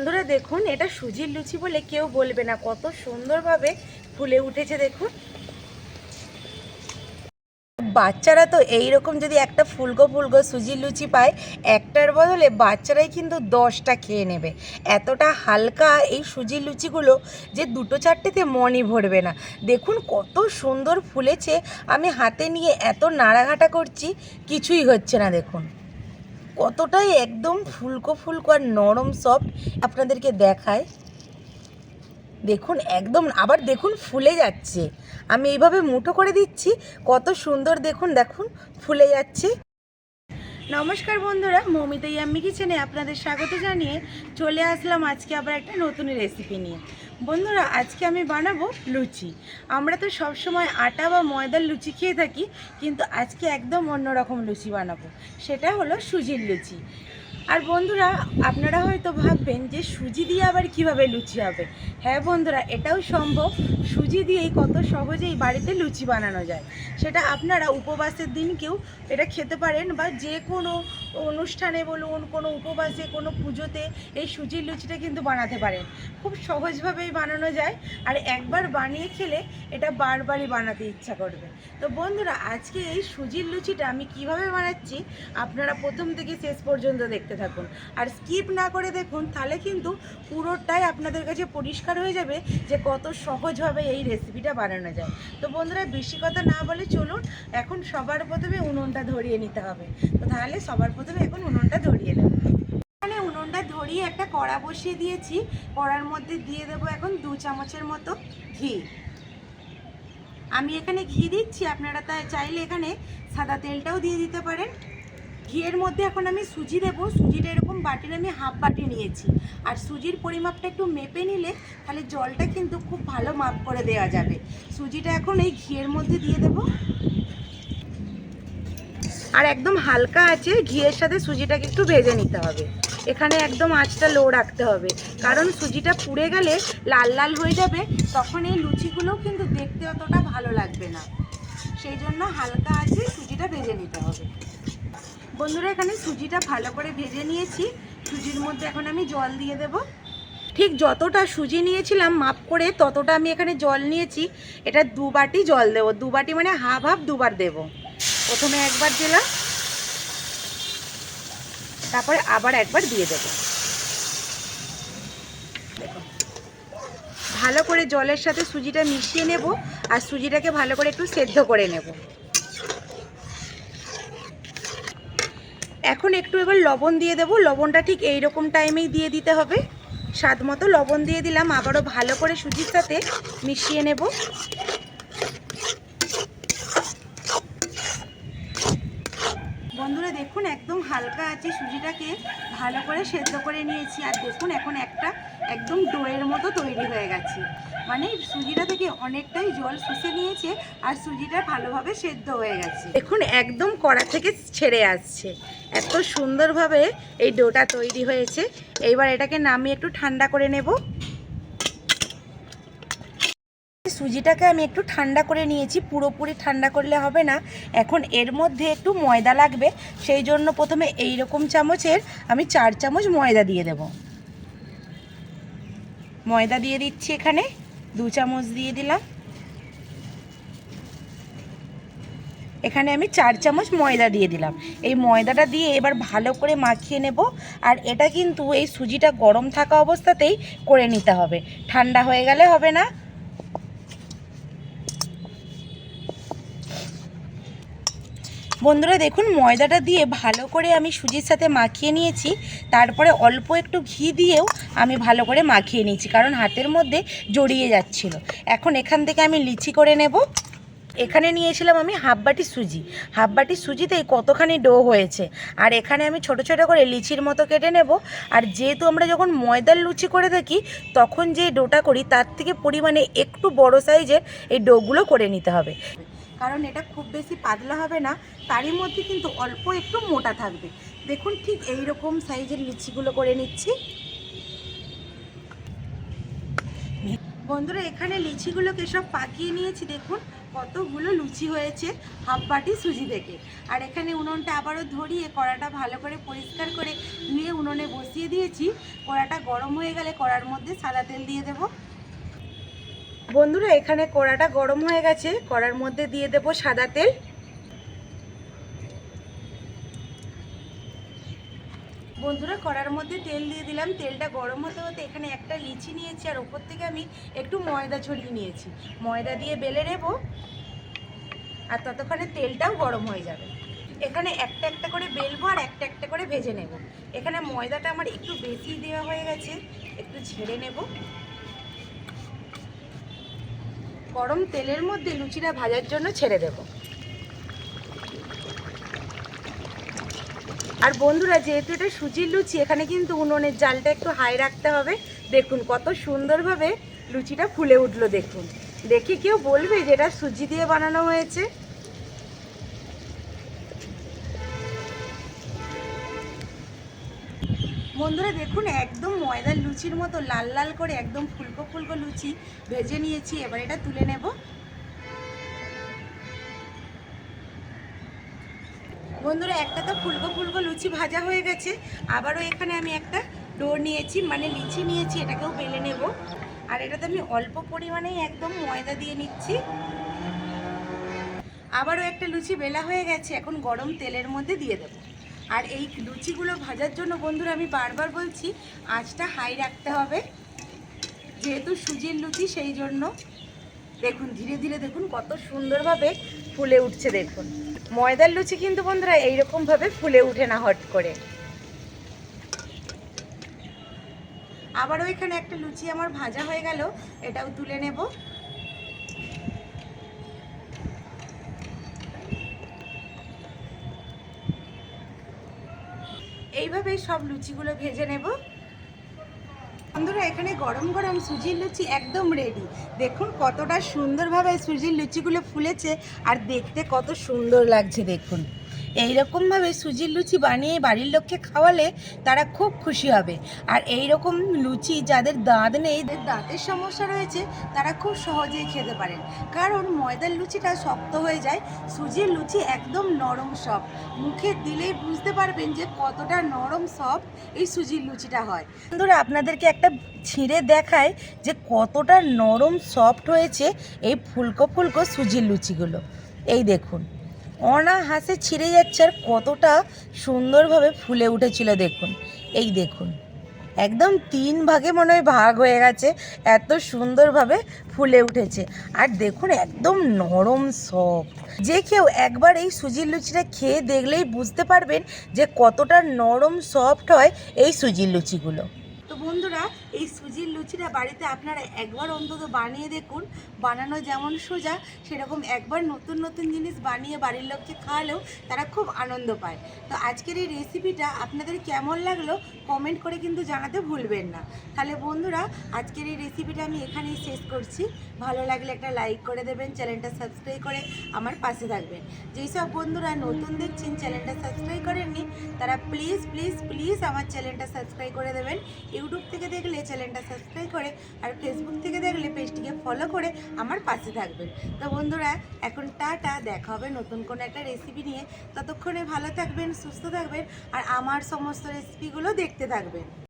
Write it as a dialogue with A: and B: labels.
A: বন্ধুরা দেখুন, এটা সুজির লুচি বলে কেউ বলবে না। কত সুন্দরভাবে ফুলে উঠেছে দেখুন। বাচ্চারা তো এই রকম যদি একটা ফুলকো ফুলকো সুজির লুচি পায়, একটার বদলে বাচ্চারাই কিন্তু দশটা খেয়ে নেবে। এতটা হালকা এই সুজির লুচিগুলো যে দুটো চারটেতে মনই ভরবে না। দেখুন, কত সুন্দর ফুলেছে। আমি হাতে নিয়ে এত নাড়াঘাটা করছি, কিছুই হচ্ছে না দেখুন। কতটাই একদম ফুলকো ফুলকো আর নরম সফট আপনাদেরকে দেখায়। দেখুন, একদম, আবার দেখুন ফুলে যাচ্ছে। আমি এইভাবে মুঠো করে দিচ্ছি, কত সুন্দর দেখুন দেখুন, ফুলে যাচ্ছে। নমস্কার বন্ধুরা, মমিতা ইয়াম্মি কিচেনে আপনাদের স্বাগত জানিয়ে চলে আসলাম আজকে আবার একটা নতুন রেসিপি নিয়ে। বন্ধুরা, আজকে আমি বানাবো লুচি। আমরা তো সব সময় আটা বা ময়দার লুচি খেয়ে থাকি, কিন্তু আজকে একদম অন্যরকম লুচি বানাবো। সেটা হলো সুজির লুচি। আর বন্ধুরা, আপনারা হয়তো ভাববেন যে সুজি দিয়ে আবার কীভাবে লুচি হবে? হ্যাঁ বন্ধুরা, এটাও সম্ভব। সুজি দিয়েই কত সহজেই বাড়িতে লুচি বানানো যায়। সেটা আপনারা উপবাসের দিনকেও এটা খেতে পারেন বা যে কোনো অনুষ্ঠানে বলুন, কোনো উপবাসে, কোনো পুজোতে এই সুজির লুচিটা কিন্তু বানাতে পারেন। খুব সহজভাবেই বানানো যায়। আর একবার বানিয়ে খেলে এটা বারবারই বানাতে ইচ্ছা করবে। তো বন্ধুরা, আজকে এই সুজির লুচিটা আমি কীভাবে বানাচ্ছি, আপনারা প্রথম থেকে শেষ পর্যন্ত দেখতে থাকুন। আর স্কিপ না করে দেখুন, তাহলে কিন্তু পুরোটাই আপনাদের কাছে পরিষ্কার হয়ে যাবে যে কত সহজভাবে এই রেসিপিটা বানানো যায়। তো বন্ধুরা, বেশি কথা না বলে চলুন, এখন সবার প্রথমে উনুনটা ধরিয়ে নিতে হবে। তো তাহলে সবার প্রথমে এখন উনুনটা ধরিয়ে নেব। এখানে উনুনটা ধরিয়ে একটা কড়া বসিয়ে দিয়েছি। কড়ার মধ্যে দিয়ে দেবো এখন দু চামচের মতো ঘি। আমি এখানে ঘি দিচ্ছি, আপনারা তাই চাইলে এখানে সাদা তেলটাও দিয়ে দিতে পারেন। ঘিয়ের মধ্যে এখন আমি সুজি দেবো। সুজিটা এরকম বাটির আমি হাফ বাটি নিয়েছি। আর সুজির পরিমাপটা একটু মেপে নিলে তাহলে জলটা কিন্তু খুব ভালো মাপ করে দেওয়া যাবে। সুজিটা এখন এই ঘিয়ের মধ্যে দিয়ে দেবো। আর একদম হালকা আছে, ঘিয়ের সাথে সুজিটাকে একটু ভেজে নিতে হবে। এখানে একদম আঁচটা লো রাখতে হবে। কারণ সুজিটা পুড়ে গেলে লাল লাল হয়ে যাবে, তখন এই লুচিগুলোও কিন্তু দেখতে অতটা ভালো লাগবে না। সেই জন্য হালকা আছে, সুজিটা ভেজে নিতে হবে। বন্ধুরা, এখানে সুজিটা ভালো করে ভেজে নিয়েছি। সুজির মধ্যে এখন আমি জল দিয়ে দেব। ঠিক যতটা সুজি নিয়েছিলাম, মাপ করে ততটা আমি এখানে জল নিয়েছি। এটা দু বাটি জল দেবো। দু বাটি মানে হাফ হাফ দুবার দেবো। প্রথমে একবার দিলাম। তারপরে আবার একবার দিয়ে দেব। ভালো করে জলের সাথে সুজিটা মিশিয়ে নেব আর সুজিটাকে ভালো করে একটু সেদ্ধ করে নেব। এখন একটু এবার লবণ দিয়ে দেব। লবণটা ঠিক এই রকম টাইমেই দিয়ে দিতে হবে। স্বাদ মতো লবণ দিয়ে দিলাম। আবারও ভালো করে সুজির সাথে মিশিয়ে নেব। বন্ধুরা, দেখুন, একদম হালকা আছে সুজিটাকে। ভালো করে সেদ্ধ করে নিয়েছি। আর দেখুন, এখন একটা একদম ডোয়ের মতো তৈরি হয়ে গেছে। মানে সুজিটা থেকে অনেকটাই জল শুষে নিয়েছে আর সুজিটা ভালোভাবে সেদ্ধ হয়ে গেছে। এখন একদম কড়া থেকে ছেড়ে আসছে। এত সুন্দরভাবে এই ডোটা তৈরি হয়েছে। এইবার এটাকে নামিয়ে একটু ঠান্ডা করে নেব। সুজিটাকে আমি একটু ঠান্ডা করে নিয়েছি। পুরোপুরি ঠান্ডা করলে হবে না। এখন এর মধ্যে একটু ময়দা লাগবে। সেই জন্য প্রথমে এই রকম চামচের আমি চার চামচ ময়দা দিয়ে দেব। ময়দা দিয়ে দিচ্ছি এখানে। দু চামচ দিয়ে দিলাম। এখানে আমি চার চামচ ময়দা দিয়ে দিলাম। এই ময়দাটা দিয়ে এবার ভালো করে মাখিয়ে নেব। আর এটা কিন্তু এই সুজিটা গরম থাকা অবস্থাতেই করে নিতে হবে। ঠান্ডা হয়ে গেলে হবে না। বন্ধুরা দেখুন, ময়দাটা দিয়ে ভালো করে আমি সুজির সাথে মাখিয়ে নিয়েছি। তারপরে অল্প একটু ঘি দিয়েও আমি ভালো করে মাখিয়ে নিয়েছি, কারণ হাতের মধ্যে জড়িয়ে যাচ্ছিল। এখন এখান থেকে আমি লিচি করে নেব। এখানে নিয়েছিলাম আমি হাফ বাটি সুজি। হাফ বাটি সুজিতেই কতখানি ডো হয়েছে। আর এখানে আমি ছোট ছোট করে লিচির মতো কেটে নেব। আর যেহেতু আমরা যখন ময়দার লুচি করে থাকি, তখন যে ডোটা করি, তার থেকে পরিমাণে একটু বড় সাইজের এই ডোগুলো করে নিতে হবে। কারণ এটা খুব বেশি পাতলা হবে না, তারই মধ্যে কিন্তু অল্প একটু মোটা থাকবে। দেখুন ঠিক এই রকম সাইজের লিচিগুলো করে নিচ্ছি। বন্ধুরা, এখানে লিচিগুলোকে সব পাকিয়ে নিয়েছি, দেখুন কতগুলো লুচি হয়েছে হাফ বাটি সুজি থেকে। আর এখানে উনুনটা আবারও ধরিয়ে কড়াটা ভালো করে পরিষ্কার করে ধুয়ে উনুনে বসিয়ে দিয়েছি। কড়াটা গরম হয়ে গেলে কড়ার মধ্যে সাদা তেল দিয়ে দেব। বন্ধুরা, এখানে কড়াটা গরম হয়ে গেছে। কড়ার মধ্যে দিয়ে দেব সাদা তেল। বন্ধুরা, কড়ার মধ্যে তেল দিয়ে দিলাম। তেলটা গরম হতে হতে এখানে একটা লিচি নিয়েছি, আর ওপর থেকে আমি একটু ময়দা ছড়িয়ে নিয়েছি। ময়দা দিয়ে বেলে নেব, আর ততক্ষণে তেলটাও গরম হয়ে যাবে। এখানে একটা একটা করে বেলবো আর একটা একটা করে ভেজে নেব। এখানে ময়দাটা আমার একটু বেশি দেওয়া হয়ে গেছে, একটু ঝেড়ে নেব। গরম তেলের মধ্যে লুচিটা ভাজার জন্য ছেড়ে দেব। আর বন্ধুরা, যেহেতু এটা সুজির লুচি, এখানে কিন্তু উনুনের জালটা একটু হাই রাখতে হবে। দেখুন কত সুন্দরভাবে লুচিটা ফুলে উঠল, দেখুন। দেখে কেউ বলবে যে এটা সুজি দিয়ে বানানো হয়েছে। বন্ধুরা দেখুন, একদম ময়দার লুচির মতো, লাল লাল করে একদম ফুলকো ফুলকো লুচি ভেজে নিয়েছি। এবার এটা তুলে নেব। বন্ধুরা, একটা তো ফুলকো ফুলকো লুচি ভাজা হয়ে গেছে। আবারও এখানে আমি একটা ডো নিয়েছি মানে লিচি নিয়েছি, এটাকেও বেলে নেব। আর এটাতে আমি অল্প পরিমাণেই একদম ময়দা দিয়ে নিচ্ছি। আবারও একটা লুচি বেলা হয়ে গেছে, এখন গরম তেলের মধ্যে দিয়ে দেব। আর এই লুচিগুলো ভাজার জন্য বন্ধুরা আমি বারবার বলছি, আঁচটা হাই রাখতে হবে। যেহেতু সুজির লুচি, সেই জন্য দেখুন, ধীরে ধীরে দেখুন কত সুন্দরভাবে ফুলে উঠছে, দেখুন। ময়দার লুচি কিন্তু বন্ধুরা এইরকমভাবে ফুলে উঠে না হট করে। আবারও এখানে একটা লুচি আমার ভাজা হয়ে গেল, এটাও তুলে নেব। এইভাবেই সব লুচিগুলো ভেজে নেব। বন্ধুরা, এখানে গরম গরম সুজির লুচি একদম রেডি দেখুন কতটা সুন্দরভাবে সুজির লুচিগুলো ফুলেছে আর দেখতে কত সুন্দর লাগছে, দেখুন। এই রকমভাবে সুজির লুচি বানিয়ে বাড়ির লোককে খাওয়ালে তারা খুব খুশি হবে। আর এই রকম লুচি যাদের দাঁত নেই দাঁতের সমস্যা রয়েছে, তারা খুব সহজেই খেতে পারেন। কারণ ময়দার লুচিটা শক্ত হয়ে যায়, সুজির লুচি একদম নরম সফট মুখে দিলেই বুঝতে পারবেন যে কতটা নরম সফট এই সুজির লুচিটা হয়। বন্ধুরা, আপনাদেরকে একটা ছিঁড়ে দেখায় যে কতটা নরম সফট হয়েছে এই ফুলকো ফুলকো সুজির লুচিগুলো। এই দেখুন। অনাহাসে ছিঁড়ে যাচ্ছে আর কতটা সুন্দরভাবে ফুলে উঠেছিল দেখুন। এই দেখুন, একদম তিন ভাগে মনে হয় ভাগ হয়ে গেছে, এত সুন্দরভাবে ফুলে উঠেছে। আর দেখুন, একদম নরম সফট যে কেউ একবার এই সুজির লুচিটা খেয়ে দেখলেই বুঝতে পারবেন যে কতটা নরম সফট হয় এই সুজির লুচিগুলো। তো বন্ধুরা এই সুজির লুচিটা বাড়িতে আপনারা একবার অন্তত বানিয়ে দেখুন। বানানো যেমন সোজা, সেরকম একবার নতুন নতুন জিনিস বানিয়ে বাড়ির লোককে খাওয়ালেও তারা খুব আনন্দ পায়। তো আজকের এই রেসিপিটা আপনাদের কেমন লাগল কমেন্ট করে কিন্তু জানাতে ভুলবেন না। তাহলে বন্ধুরা, আজকের এই রেসিপিটা আমি এখানেই শেষ করছি। ভালো লাগলে একটা লাইক করে দেবেন, চ্যানেলটা সাবস্ক্রাইব করে আমার পাশে থাকবেন। যেই সব বন্ধুরা নতুন দেখছেন, চ্যানেলটা সাবস্ক্রাইব করেননি, তারা প্লিজ প্লিজ প্লিজ আমার চ্যানেলটা সাবস্ক্রাইব করে দেবেন। ইউটিউব থেকে দেখলে চ্যানেলটা সাবস্ক্রাইব করে আর ফেসবুক থেকে দেখলে পেজটিকে ফলো করে আমার পাশে থাকবেন। তো বন্ধুরা, এখন টাটা, দেখা হবে নতুন কোনো একটা রেসিপি নিয়ে। ততক্ষণে ভালো থাকবেন, সুস্থ থাকবেন আর আমার সমস্ত রেসিপিগুলো দেখতে থাকবেন।